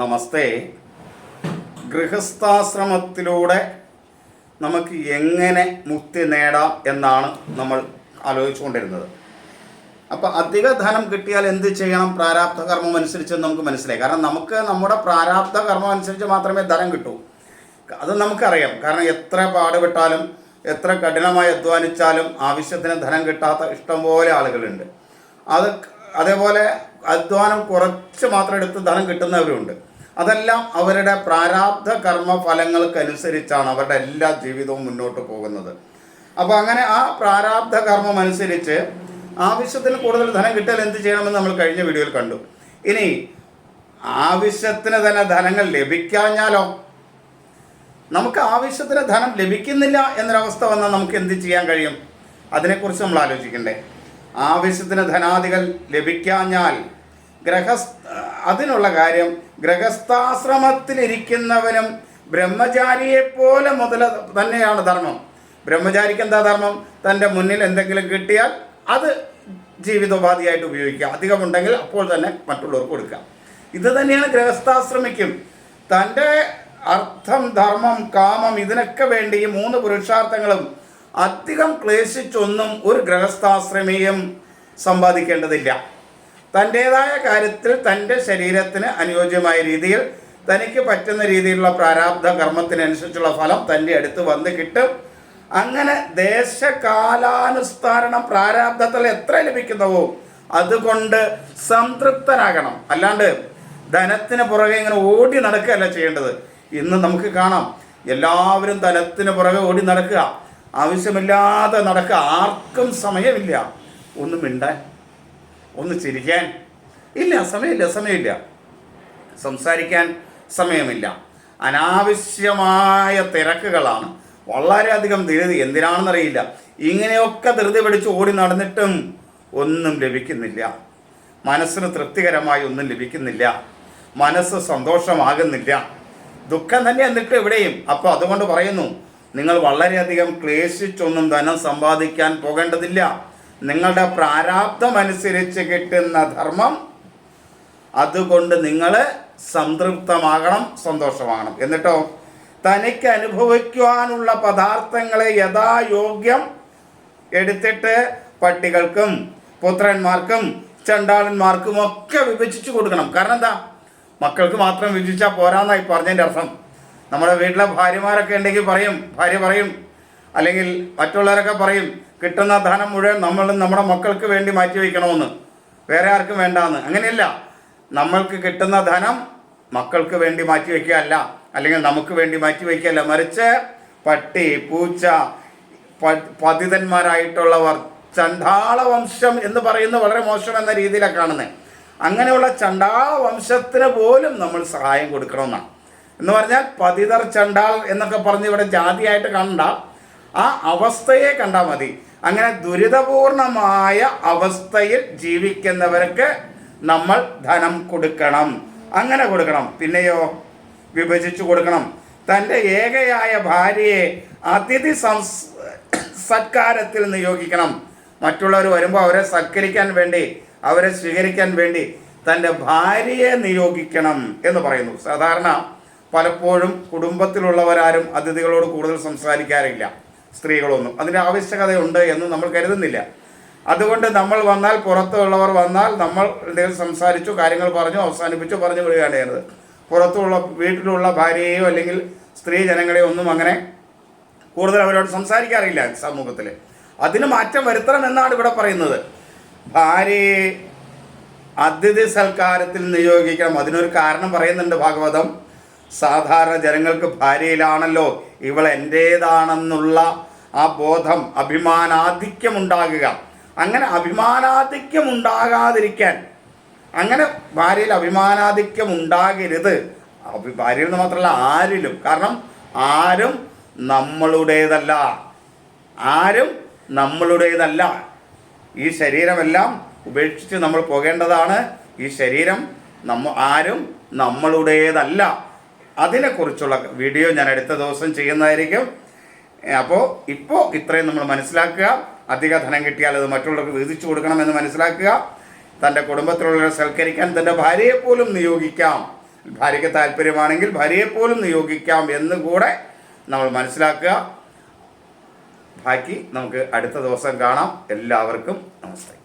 നമസ്തേ. ഗൃഹസ്ഥാശ്രമത്തിലൂടെ നമുക്ക് എങ്ങനെ മുക്തി നേടാം എന്നാണ് നമ്മൾ ആലോചിച്ചുകൊണ്ടിരുന്നത്. അപ്പോൾ അധിക ധനം കിട്ടിയാൽ എന്ത് ചെയ്യണം? പ്രാരാബ്ധ കർമ്മം അനുസരിച്ച് നമുക്ക് മനസ്സിലായി. കാരണം നമുക്ക് നമ്മുടെ പ്രാരാബ്ധ കർമ്മം അനുസരിച്ച് മാത്രമേ ധനം കിട്ടൂ. അത് നമുക്കറിയാം. കാരണം എത്ര പാടുപെട്ടാലും എത്ര കഠിനമായി അധ്വാനിച്ചാലും ആവശ്യത്തിന് ധനം കിട്ടാത്ത ഇഷ്ടംപോലെ ആളുകളുണ്ട്. അത് അതേപോലെ അധ്വാനം കുറച്ച് മാത്രം എടുത്ത് ധനം കിട്ടുന്നവരുണ്ട്. അതെല്ലാം അവരുടെ പ്രാരാബ്ധ കർമ്മ ഫലങ്ങൾക്കനുസരിച്ചാണ് അവരുടെ എല്ലാ ജീവിതവും മുന്നോട്ട് പോകുന്നത്. അപ്പോൾ അങ്ങനെ ആ പ്രാരാബ്ധ കർമ്മം അനുസരിച്ച് ആവശ്യത്തിന് കൂടുതൽ ധനം കിട്ടിയാൽ എന്ത് ചെയ്യണമെന്ന് നമ്മൾ കഴിഞ്ഞ വീഡിയോയിൽ കണ്ടു. ഇനി ആവശ്യത്തിന് തന്നെ ധനങ്ങൾ ലഭിക്കാഞ്ഞാലോ? നമുക്ക് ആവശ്യത്തിന് ധനം ലഭിക്കുന്നില്ല എന്നൊരവസ്ഥ വന്നാൽ നമുക്ക് എന്ത് ചെയ്യാൻ കഴിയും? അതിനെക്കുറിച്ച് നമ്മൾ ആലോചിക്കണ്ടേ? ആവശ്യത്തിന് ധനാദികൾ ലഭിക്കാഞ്ഞാൽ ഗ്രഹസ് അതിനുള്ള കാര്യം ഗ്രഹസ്ഥാശ്രമത്തിലിരിക്കുന്നവനും ബ്രഹ്മചാരിയെ പോലെ മുതൽ തന്നെയാണ് ധർമ്മം. ബ്രഹ്മചാരിക്ക് എന്താ ധർമ്മം? തന്റെ മുന്നിൽ എന്തെങ്കിലും കിട്ടിയാൽ അത് ജീവിതോപാധിയായിട്ട് ഉപയോഗിക്കുക. അധികമുണ്ടെങ്കിൽ അപ്പോൾ തന്നെ മറ്റുള്ളവർക്ക് കൊടുക്കാം ഇത് തന്നെയാണ് ഗൃഹസ്ഥാശ്രമിക്കും. തന്റെ അർത്ഥം ധർമ്മം കാമം ഇതിനൊക്കെ വേണ്ടി ഈ മൂന്ന് പുരുഷാർത്ഥങ്ങളും അധികം ക്ലേശിച്ചൊന്നും ഒരു ഗൃഹസ്ഥാശ്രമിയും സമ്പാദിക്കേണ്ടതില്ല. തന്റേതായ കാര്യത്തിൽ തന്റെ ശരീരത്തിന് അനുയോജ്യമായ രീതിയിൽ തനിക്ക് പറ്റുന്ന രീതിയിലുള്ള പ്രാരാബ്ധ കർമ്മത്തിനനുസരിച്ചുള്ള ഫലം തന്റെ അടുത്ത് വന്ന് കിട്ടും. അങ്ങനെ ദേശകാലാനുസ്താരണം പ്രാരാബ്ധത്തിൽ എത്ര ലഭിക്കുന്നുവോ അതുകൊണ്ട് സംതൃപ്തനാകണം. അല്ലാണ്ട് ധനത്തിന് പുറകെ ഇങ്ങനെ ഓടി നടക്കുകയല്ല ചെയ്യേണ്ടത്. ഇന്ന് നമുക്ക് കാണാം. എല്ലാവരും ധനത്തിന് പുറകെ ഓടി നടക്കുക. ആവശ്യമില്ലാതെ നടക്കുക. ആർക്കും സമയമില്ല. ഒന്ന് മിണ്ടാൻ ഒന്ന് ചിരിക്കാൻ. ഇല്ല സമയമില്ല സമയമില്ല. സംസാരിക്കാൻ സമയമില്ല. അനാവശ്യമായ തിരക്കുകളാണ്. വളരെയധികം ധൃതി എന്തിനാണെന്നറിയില്ല. ഇങ്ങനെയൊക്കെ ധൃതി പിടിച്ച് ഓടി നടന്നിട്ടും ഒന്നും ലഭിക്കുന്നില്ല. മനസ്സിന് തൃപ്തികരമായി ഒന്നും ലഭിക്കുന്നില്ല. മനസ്സ് സന്തോഷമാകുന്നില്ല. ദുഃഖം തന്നെ എന്നിട്ട് എവിടെയും അപ്പോൾ അതുകൊണ്ട് പറയുന്നു നിങ്ങൾ വളരെയധികം ക്ലേശിച്ചൊന്നും ധനം സമ്പാദിക്കാൻ പോകേണ്ടതില്ല. നിങ്ങളുടെ പ്രാരാബ്ധമനുസരിച്ച് കിട്ടുന്ന ധർമ്മം അതുകൊണ്ട് നിങ്ങൾ സംതൃപ്തമാകണം സന്തോഷമാകണം. എന്നിട്ടോ? തനിക്ക് അനുഭവിക്കുവാനുള്ള പദാർത്ഥങ്ങളെ യഥായോഗ്യം എടുത്തിട്ട് പട്ടികൾക്കും പുത്രന്മാർക്കും ചണ്ടാളന്മാർക്കും ഒക്കെ വിഭജിച്ചു കൊടുക്കണം. കാരണം എന്താ? മക്കൾക്ക് മാത്രം വിഭജിച്ചാൽ പോരാന്നായി പറഞ്ഞതിന്റെ അർത്ഥം. നമ്മുടെ വീട്ടിലെ ഭാര്യമാരൊക്കെ ഉണ്ടെങ്കിൽ പറയും ഭാര്യ പറയും അല്ലെങ്കിൽ മറ്റുള്ളവരൊക്കെ പറയും കിട്ടുന്ന ധനം മുഴുവൻ നമ്മൾ നമ്മുടെ മക്കൾക്ക് വേണ്ടി മാറ്റി വയ്ക്കണമെന്ന്. വേറെ ആർക്കും വേണ്ടാന്ന്. അങ്ങനെയല്ല. നമ്മൾക്ക് കിട്ടുന്ന ധനം മക്കൾക്ക് വേണ്ടി മാറ്റി വയ്ക്കുകയല്ല അല്ലെങ്കിൽ നമുക്ക് വേണ്ടി മാറ്റി വയ്ക്കുകയല്ല മറിച്ച് പട്ടി പൂച്ച പതിതന്മാരായിട്ടുള്ളവർ ചണ്ടാള വംശം എന്ന് പറയുന്നത് വളരെ മോശം എന്ന രീതിയിലാണ് കാണുന്നത്. അങ്ങനെയുള്ള ചണ്ടാള വംശത്തിന് പോലും നമ്മൾ സഹായം കൊടുക്കണമെന്നാണ്. എന്ന് പറഞ്ഞാൽ പതിതർ ചണ്ടാൾ എന്നൊക്കെ പറഞ്ഞ് ഇവിടെ ജാതിയായിട്ട് കണ്ട ആ അവസ്ഥയെ കണ്ടാൽ മതി. അങ്ങനെ ദുരിതപൂർണമായ അവസ്ഥയിൽ ജീവിക്കുന്നവർക്ക് നമ്മൾ ധനം കൊടുക്കണം. അങ്ങനെ കൊടുക്കണം. പിന്നെയോ? വിഭജിച്ചു കൊടുക്കണം. തന്റെ ഏകയായ ഭാര്യയെ അതിഥി സംസ് സത്കാരത്തിൽ നിയോഗിക്കണം. മറ്റുള്ളവർ വരുമ്പോൾ അവരെ സത്കരിക്കാൻ വേണ്ടി അവരെ സ്വീകരിക്കാൻ വേണ്ടി തന്റെ ഭാര്യയെ നിയോഗിക്കണം എന്ന് പറയുന്നു. സാധാരണ പലപ്പോഴും കുടുംബത്തിലുള്ളവരാരും അതിഥികളോട് കൂടുതൽ സംസാരിക്കാറില്ല. സ്ത്രീകളൊന്നും. അതിന്റെ ആവശ്യകതയുണ്ട് എന്ന് നമ്മൾ കരുതുന്നില്ല. അതുകൊണ്ട് നമ്മൾ വന്നാൽ പുറത്തുള്ളവർ വന്നാൽ നമ്മൾ എന്തെങ്കിലും സംസാരിച്ചു കാര്യങ്ങൾ പറഞ്ഞു അവസാനിപ്പിച്ചു പറഞ്ഞു വിടുകയാണ് ചെയ്യുന്നത്. പുറത്തുള്ള വീട്ടിലുള്ള ഭാര്യയെയോ അല്ലെങ്കിൽ സ്ത്രീ ജനങ്ങളെയോ ഒന്നും അങ്ങനെ കൂടുതൽ അവരോട് സംസാരിക്കാറില്ല സമൂഹത്തിൽ അതിന് മാറ്റം വരുത്തണം എന്നാണ് ഇവിടെ പറയുന്നത്. ഭാര്യയെ അതിഥി സൽക്കാരത്തിൽ നിയോഗിക്കണം. അതിനൊരു കാരണം പറയുന്നുണ്ട് ഭാഗവതം. സാധാരണ ജനങ്ങൾക്ക് ഭാര്യയിലാണല്ലോ ഇവൾ എന്റേതാണെന്നുള്ള ആ ബോധം അഭിമാനാധിക്യം ഉണ്ടാകുക അങ്ങനെ അഭിമാനാധിക്യം ഉണ്ടാകാതിരിക്കാൻ അങ്ങനെ ഭാര്യയിൽ അഭിമാനാധിക്യം ഉണ്ടാകരുത് ഭാര്യയിൽ നിന്ന് മാത്രമല്ല ആരിലും. കാരണം ആരും നമ്മളുടേതല്ല. ആരും നമ്മളുടേതല്ല. ഈ ശരീരമെല്ലാം ഉപേക്ഷിച്ച് നമ്മൾ പോകേണ്ടതാണ്. ഈ ശരീരം നമ്മ ആരും നമ്മളുടേതല്ല. അതിനെക്കുറിച്ചുള്ള വീഡിയോ ഞാൻ അടുത്ത ദിവസം ചെയ്യുന്നതായിരിക്കും. അപ്പോൾ ഇപ്പോൾ ഇത്രയും നമ്മൾ മനസ്സിലാക്കുക. അധിക ധനം കിട്ടിയാൽ അത് മറ്റുള്ളവർക്ക് വീതിച്ചു കൊടുക്കണമെന്ന് മനസ്സിലാക്കുക. തന്റെ കുടുംബത്തിലുള്ളവരെ സൽക്കരിക്കാൻ തന്റെ ഭാര്യയെ പോലും നിയോഗിക്കാം. ഭാര്യയ്ക്ക് താല്പര്യമാണെങ്കിൽ ഭാര്യയെ പോലും നിയോഗിക്കാം എന്ന് കൂടെ നമ്മൾ മനസ്സിലാക്കുക. ബാക്കി നമുക്ക് അടുത്ത ദിവസം കാണാം. എല്ലാവർക്കും നമസ്തേ.